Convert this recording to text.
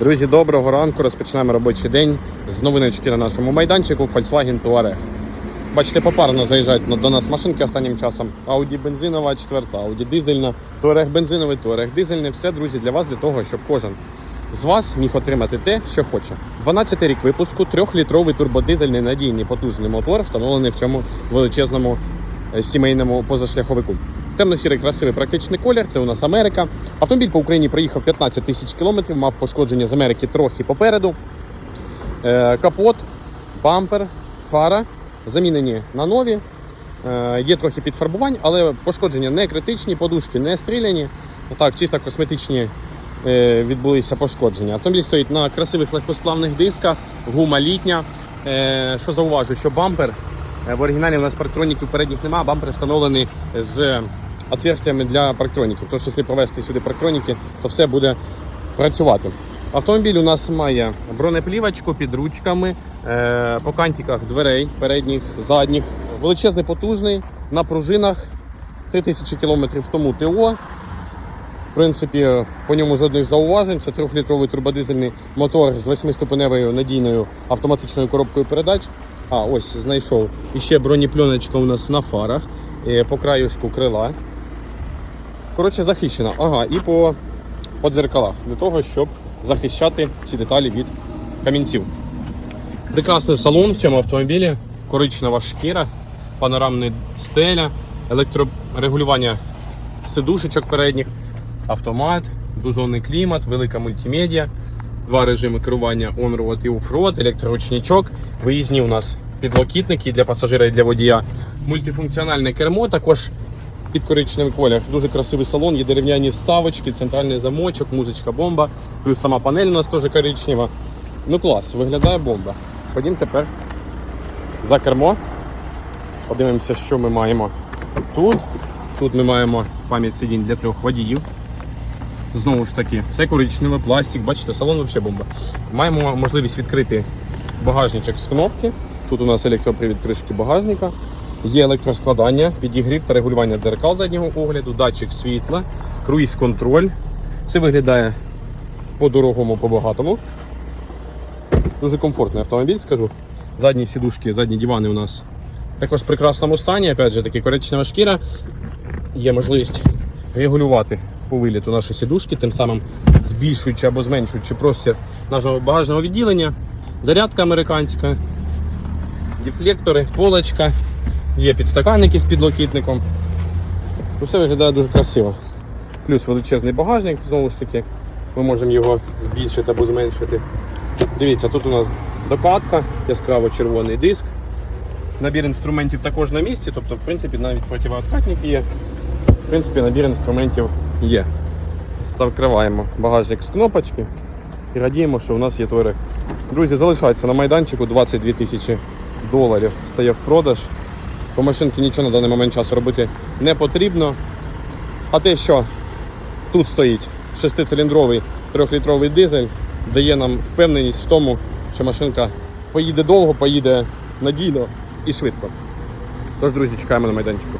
Друзі, доброго ранку. Розпочинаємо робочий день з новиночки на нашому майданчику Volkswagen Touareg. Бачите, попарно заїжджають до нас машинки останнім часом. Audi бензинова, четверта, Audi дизельна, Touareg бензиновий, Touareg дизельний. Все, друзі, для вас, для того, щоб кожен з вас міг отримати те, що хоче. 12 рік випуску, 3-літровий турбодизельний надійний потужний мотор, встановлений в цьому величезному е, сімейному позашляховику. Темно-сірий красивий практичний колір. Це у нас Америка. Автомобіль по Україні проїхав 15 тисяч кілометрів, мав пошкодження з Америки трохи попереду. Е, Капот, бампер, фара замінені на нові. Е, Є трохи підфарбувань, але пошкодження не критичні, подушки не стріляні. Так, чисто косметичні е, відбулися пошкодження. Автомобіль стоїть на красивих легкосплавних дисках, гума літня. Що зауважу, що бампер в оригіналі у нас парктроніків передніх немає, бампер встановлений з отверстиями для парктроніків. Тож, якщо провести сюди парктроніки, то все буде працювати. Автомобіль у нас має бронеплівочку під ручками, е, по кантиках дверей передніх, задніх. Величезний потужний на пружинах 3000 км тому ТО. В принципі, по ньому жодних зауважень. Це 3-літровий турбодизельний мотор з 8-ступеневою надійною автоматичною коробкою передач. А, ось знайшов. І ще бронепленочка у нас на фарах, е, по краюшку крила. Коротше, захищена. Ага, і по, по дзеркалах для того, щоб захищати ці деталі від камінців. Прекрасний салон в цьому автомобілі, коричнева шкіра, панорамний стеля, електрорегулювання сидушечок передніх, автомат, дозонний клімат, велика мультимедіа, два режими керування on-road і off-road, електроручничок, виїзні у нас підлокітники для пасажира і для водія, мультифункціональне кермо, також під коричневий колір. Дуже красивий салон, є дерев'яні вставочки, центральний замочок, музичка бомба, плюс сама панель у нас теж коричнева. Ну клас, виглядає бомба. Ходім тепер за кермо. Подивимося, що ми маємо тут. Тут ми маємо пам'ять сидінь для трьох водіїв. Знову ж таки, все коричневе, пластик, бачите, салон взагалі бомба. Маємо можливість відкрити багажничок з кнопки. Тут у нас електропривід кришки багажника. Є електроскладання, підігрів та регулювання дзеркал заднього огляду, датчик світла, круїз-контроль. Все виглядає по-дорогому, по-багатому. Дуже комфортний автомобіль, скажу. Задні сідушки, задні дивани у нас також в прекрасному стані. Опять же таки коричнева шкіра. Є можливість регулювати по виліту наші сідушки, тим самим збільшуючи або зменшуючи простір нашого багажного відділення. Зарядка американська, дефлектори, полочка, є підстаканники з підлокітником. Усе виглядає дуже красиво. Плюс величезний багажник, знову ж таки, ми можемо його збільшити або зменшити. Дивіться, тут у нас докатка, яскраво червоний диск. Набір інструментів також на місці, тобто, в принципі, навіть противооткатник є. В принципі, набір інструментів є. Закриваємо багажник з кнопочки і радіємо, що у нас є турик. Друзі, залишається на майданчику 22 тисячі доларів. Стає в продаж. По машинці нічого на даний момент часу робити не потрібно. А те, що тут стоїть шестициліндровий трьохлітровий дизель, дає нам впевненість в тому, що машинка поїде довго, поїде надійно і швидко. Тож, друзі, чекаємо на майданчику.